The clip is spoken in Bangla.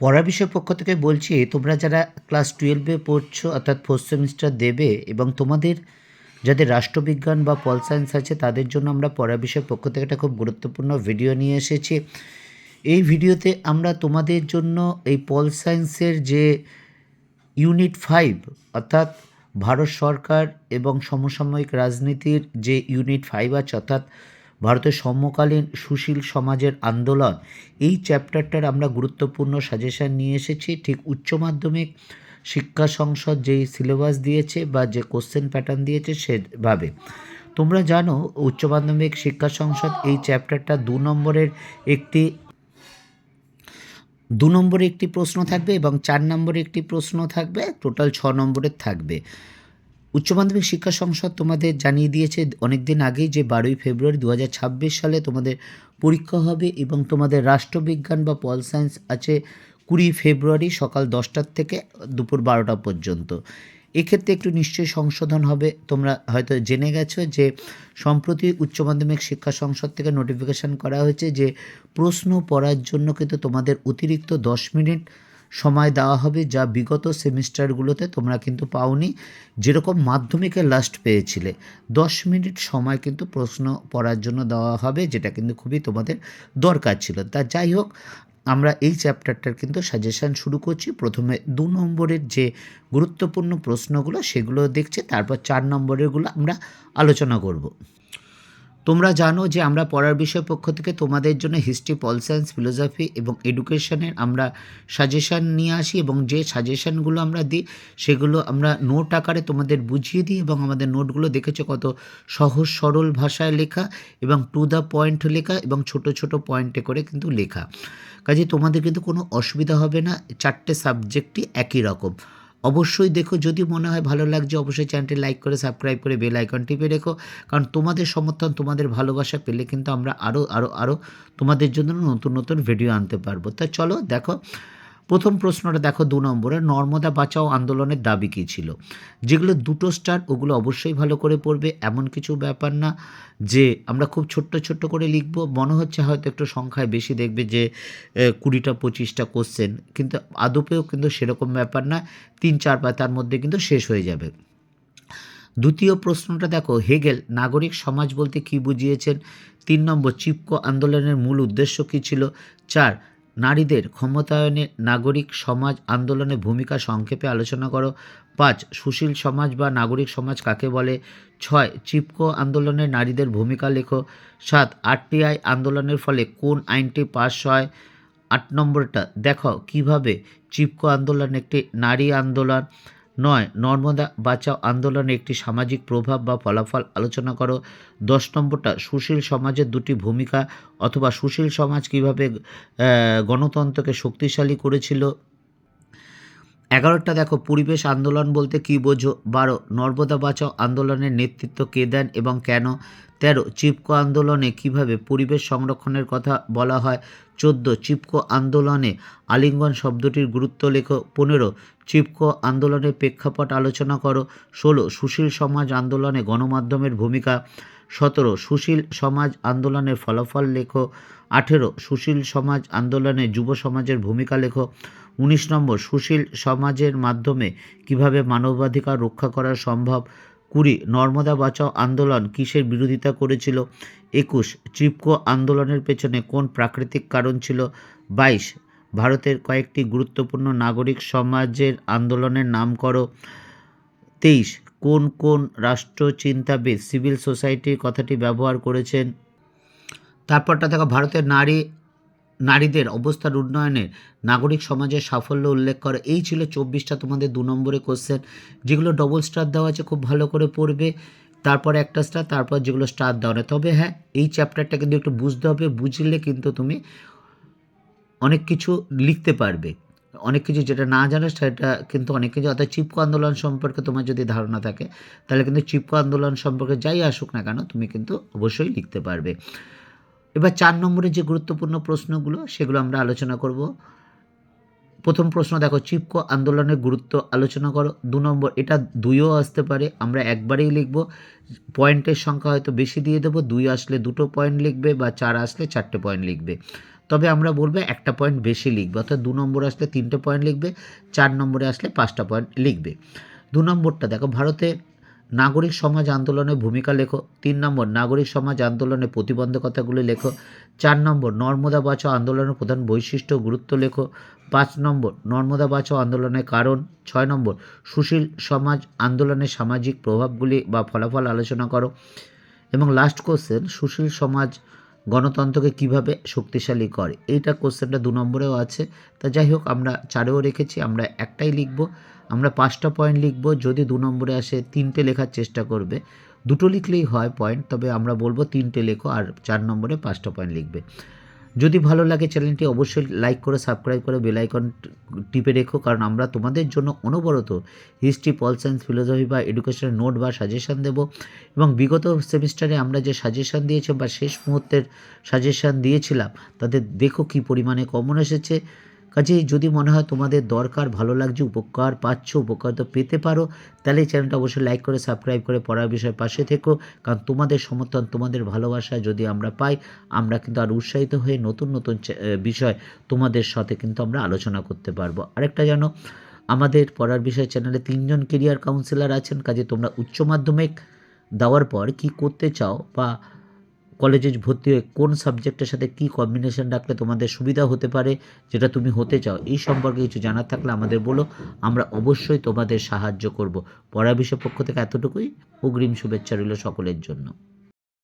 পড়া বিষয় পক্ষ থেকে বলছি, তোমরা যারা ক্লাস টুয়েলভে পড়ছো, অর্থাৎ ফোর্থ সেমিস্টার দেবে এবং তোমাদের যাদের রাষ্ট্রবিজ্ঞান বা পল সায়েন্স আছে, তাদের জন্য আমরা পড়া বিষয় পক্ষ থেকে একটা খুব গুরুত্বপূর্ণ ভিডিও নিয়ে এসেছি। এই ভিডিওতে আমরা তোমাদের জন্য এই পল সায়েন্সের যে ইউনিট ফাইভ, অর্থাৎ ভারত সরকার এবং সমসাময়িক রাজনীতির যে ইউনিট ফাইভ আছে, অর্থাৎ ভারতের সমকালীন সুশীল সমাজের আন্দোলন, এই চ্যাপ্টারটার আমরা গুরুত্বপূর্ণ সাজেশান নিয়ে এসেছি। ঠিক উচ্চ মাধ্যমিক শিক্ষা সংসদ যেই সিলেবাস দিয়েছে বা যে কোশ্চেন প্যাটার্ন দিয়েছে সেভাবে। তোমরা জানো, উচ্চ মাধ্যমিক শিক্ষা সংসদ এই চ্যাপ্টারটা দু নম্বরের একটি, দু নম্বরে একটি প্রশ্ন থাকবে এবং চার নম্বরে একটি প্রশ্ন থাকবে, টোটাল ছ নম্বরের থাকবে। উচ্চ মাধ্যমিক শিক্ষা সংসদ তোমাদের জানিয়ে দিয়েছে অনেক দিন আগেই যে বারোই ফেব্রুয়ারি দু হাজার ছাব্বিশ সালে তোমাদের পরীক্ষা হবে এবং তোমাদের রাষ্ট্রবিজ্ঞান বা পল সায়েন্স আছে কুড়ি ফেব্রুয়ারি সকাল দশটার থেকে দুপুর বারোটা পর্যন্ত। এক্ষেত্রে একটু নিশ্চয়ই সংশোধন হবে। তোমরা হয়তো জেনে গেছো যে সম্প্রতি উচ্চ মাধ্যমিক শিক্ষা সংসদ থেকে নোটিফিকেশান করা হয়েছে যে প্রশ্ন পড়ার জন্য কিন্তু তোমাদের অতিরিক্ত দশ মিনিট সময় দেওয়া হবে যা বিগত সেমিস্টারগুলোতে তোমরা কিন্তু পাওনি। যেরকম মাধ্যমিকে লাস্ট পেয়েছিলে। দশ মিনিট সময় কিন্তু প্রশ্ন পড়ার জন্য দেওয়া হবে, যেটা কিন্তু খুবই তোমাদের দরকার ছিল। তা যাই হোক, আমরা এই চ্যাপ্টারটার কিন্তু সাজেশান শুরু করছি। প্রথমে দু নম্বরের যে গুরুত্বপূর্ণ প্রশ্নগুলো, সেগুলো দেখছি। তারপর চার নম্বরেরগুলো আমরা আলোচনা করব। তোমরা জানো যে আমরা পড়ার বিষয় পক্ষ থেকে তোমাদের জন্য হিস্ট্রি পল সায়েন্স ফিলোসফি এবং এডুকেশনের আমরা সাজেশান নিয়ে আসি এবং যে সাজেশানগুলো আমরা দিই, সেগুলো আমরা নোট আকারে তোমাদের বুঝিয়ে দিই এবং আমাদের নোটগুলো দেখেছ কত সহজ, সরল ভাষায় লেখা এবং টু দ্য পয়েন্ট লেখা এবং ছোট ছোট পয়েন্টে করে কিন্তু লেখা। কাজে তোমাদের কিন্তু কোনো অসুবিধা হবে না, চারটে সাবজেক্টই একই রকম। অবশ্যই দেখো, যদি মনে হয় ভালো লাগছে, অবশ্যই চ্যানেলটি লাইক করে সাবস্ক্রাইব করে বেল আইকন টিপে রেখো। কারণ তোমাদের সমর্থন, তোমাদের ভালোবাসা পেলে কিন্তু আমরা আরও আরও আরও তোমাদের জন্য নতুন নতুন ভিডিও আনতে পারব। তা চলো, দেখো প্রথম প্রশ্নটা দেখো দু নম্বরে, নর্মদা বাঁচাও আন্দোলনের দাবি কী ছিল? যেগুলো দুটো স্টার, ওগুলো অবশ্যই ভালো করে পড়বে, এমন কিছু ব্যাপার না যে আমরা খুব ছোট্ট ছোট্ট করে লিখব, মনে হচ্ছে হয়তো একটু সংখ্যায় বেশি দেখবে যে কুড়িটা, পঁচিশটা কোশ্চেন কিন্তু আদপেও কিন্তু সেরকম ব্যাপার না, তিন, চার পাতার মধ্যে কিন্তু শেষ হয়ে যাবে। দ্বিতীয় প্রশ্নটা দেখো, হেগেল, নাগরিক সমাজ বলতে কী বুঝিয়েছেন? তিন নম্বর, চিপকো আন্দোলনের মূল উদ্দেশ্য কী ছিল? চার নারীদের ক্ষমতায়নে নাগরিক সমাজ আন্দোলনে ভূমিকা সংক্ষেপে আলোচনা করো। পাঁচ, সুশীল সমাজ বা নাগরিক সমাজ কাকে বলে? ছয়, চিপকো আন্দোলনে নারীদের ভূমিকা লেখো। সাত, আরটিআই আন্দোলনের ফলে কোন আইনটি পাশ হয়? আট নম্বরটা, দেখো কীভাবে চিপকো আন্দোলন একটি নারী আন্দোলন। নয়, নর্মদা বাঁচাও আন্দোলনে একটি সামাজিক প্রভাব বা ফলাফল আলোচনা করো। দশ নম্বরটা, সুশীল সমাজের দুটি ভূমিকা অথবা সুশীল সমাজ কীভাবে গণতন্ত্রকে শক্তিশালী করেছিল। এগারোটা, দেখো, পরিবেশ আন্দোলন বলতে কী বোঝো? বারো, নর্মদা বাঁচাও আন্দোলনের নেতৃত্ব কে দেন এবং কেন? তেরো, চিপকো আন্দোলনে কীভাবে পরিবেশ সংরক্ষণের কথা বলা হয়? চোদ্দ চিপকো আন্দোলনে আলিঙ্গন শব্দটির গুরুত্ব লেখো পনেরো চিপকো আন্দোলনের প্রেক্ষাপট আলোচনা করো ষোলো সুশীল সমাজ আন্দোলনে গণমাধ্যমের ভূমিকা সতেরো সুশীল সমাজ আন্দোলনের ফলাফল লেখো আঠেরো সুশীল সমাজ আন্দোলনে যুব সমাজের ভূমিকা লেখো উনিশ নম্বর সুশীল সমাজের মাধ্যমে কীভাবে মানবাধিকার রক্ষা করা সম্ভব কুড়ি, নর্মদা বাঁচাও আন্দোলন কিসের বিরোধিতা করেছিল? একুশ চিপকো আন্দোলনের পেছনে কোন প্রাকৃতিক কারণ ছিল? বাইশ, ভারতের কয়েকটি গুরুত্বপূর্ণ নাগরিক সমাজের আন্দোলনের নাম করো। তেইশ, কোন কোন রাষ্ট্রচিন্তাবিদ সিভিল সোসাইটির কথাটি ব্যবহার করেছেন? তারপরটা দেখো, ভারতের নারী নারীদের অবস্থার উন্নয়নে নাগরিক সমাজের সাফল্য উল্লেখ করে। এই ছিল চব্বিশটা তোমাদের দু নম্বরে কোশ্চেন যেগুলো ডবল স্টার দেওয়া আছে খুব ভালো করে পড়বে। তারপর একটা স্টার তারপর যেগুলো স্টার দেওয়া নেই। তবে হ্যাঁ এই চ্যাপ্টারটা কিন্তু একটু বুঝতে হবে, বুঝলে কিন্তু তুমি অনেক কিছু লিখতে পারবে। অনেক কিছু যেটা না জানো, সেটা কিন্তু অনেক কিছু, অর্থাৎ চিপকো আন্দোলন সম্পর্কে তোমার যদি ধারণা থাকে, তাহলে কিন্তু চিপকো আন্দোলন সম্পর্কে যাই আসুক না কেন, তুমি কিন্তু অবশ্যই লিখতে পারবে। এবার চার নম্বরে যে গুরুত্বপূর্ণ প্রশ্নগুলো, সেগুলো আমরা আলোচনা করব। প্রথম প্রশ্ন, দেখো, চিপকো আন্দোলনের গুরুত্ব আলোচনা করো। দু নম্বর, এটা দুইও আসতে পারে, আমরা একবারেই লিখব। পয়েন্টের সংখ্যা হয়তো বেশি দিয়ে দেবো, দুই আসলে দুটো পয়েন্ট লিখবে বা চার আসলে চারটে পয়েন্ট লিখবে। তবে আমরা বলব একটা পয়েন্ট বেশি লিখবে, অর্থাৎ দু নম্বরে আসলে তিনটে পয়েন্ট লিখবে, চার নম্বরে আসলে পাঁচটা পয়েন্ট লিখবে। দু নম্বরটা, দেখো ভারতের নাগরিক সমাজ আন্দোলনে ভূমিকা লেখো। তিন নম্বর, নাগরিক সমাজ আন্দোলনে প্রতিবন্ধকতাগুলি লেখো। চার নম্বর, নর্মদা বাঁচাও আন্দোলনের প্রধান বৈশিষ্ট্য গুরুত্ব লেখো। পাঁচ নম্বর, নর্মদা বাঁচাও আন্দোলনের কারণ। ছয় নম্বর, সুশীল সমাজ আন্দোলনের সামাজিক প্রভাবগুলি বা ফলাফল আলোচনা করো। এবং লাস্ট কোশ্চেন সুশীল সমাজ গণতন্ত্রকে কীভাবে শক্তিশালী করে? এইটা কোশ্চেনটা দু নম্বরেও আছে। তা যাই হোক, আমরা চারেও রেখেছি, আমরা একটাই লিখব। আমরা পাঁচটা পয়েন্ট লিখব, যদি দু নম্বরে আসে তিনটে লেখার চেষ্টা করবে। দুটো লিখলেই হয় পয়েন্ট তবে আমরা বলব তিনটে লেখো আর চার নম্বরে পাঁচটা পয়েন্ট লিখবে। যদি ভালো লাগে চ্যানেলটি অবশ্যই লাইক করে সাবস্ক্রাইব করে বেল আইকন টিপে রেখো, কারণ আমরা তোমাদের জন্য অনবরত হিস্ট্রি পল সায়েন্স ফিলোসফি বা এডুকেশনের নোট বা সাজেশন দেব। এবং বিগত সেমিস্টারে আমরা যে সাজেশন দিয়েছি বা শেষ মুহূর্তের সাজেশান দিয়েছিলাম তাদের দেখো কি পরিমাণে কমন এসেছে। কাজেই যদি মনে হয় তোমাদের দরকার, ভালো লাগছে, উপকার পাচ্ছ, উপকার তো পেতে পারো, তাহলে এই চ্যানেলটা অবশ্যই লাইক করে সাবস্ক্রাইব করে, পড়ার বিষয় পাশে থেকো। কারণ তোমাদের সমর্থন, তোমাদের ভালোবাসা যদি আমরা পাই, আমরা কিন্তু আর উৎসাহিত হয়ে নতুন নতুন বিষয় তোমাদের সাথে কিন্তু আমরা আলোচনা করতে পারব। আরেকটা জানো, আমাদের পড়ার বিষয় চ্যানেলে তিনজন কেরিয়ার কাউন্সিলর আছেন, কাজে তোমরা উচ্চ মাধ্যমিক দেওয়ার পর কি করতে চাও বা কলেজে ভর্তি হয়ে কোন সাবজেক্টের সাথে কি কম্বিনেশন রাখলে তোমাদের সুবিধা হতে পারে, যেটা তুমি হতে চাও, এই সম্পর্কে কিছু জানার থাকলে আমাদের বলো। আমরা অবশ্যই তোমাদের সাহায্য করব। পড়া বিষয় পক্ষ থেকে এতটুকুই। অগ্রিম শুভেচ্ছা রইল সকলের জন্য।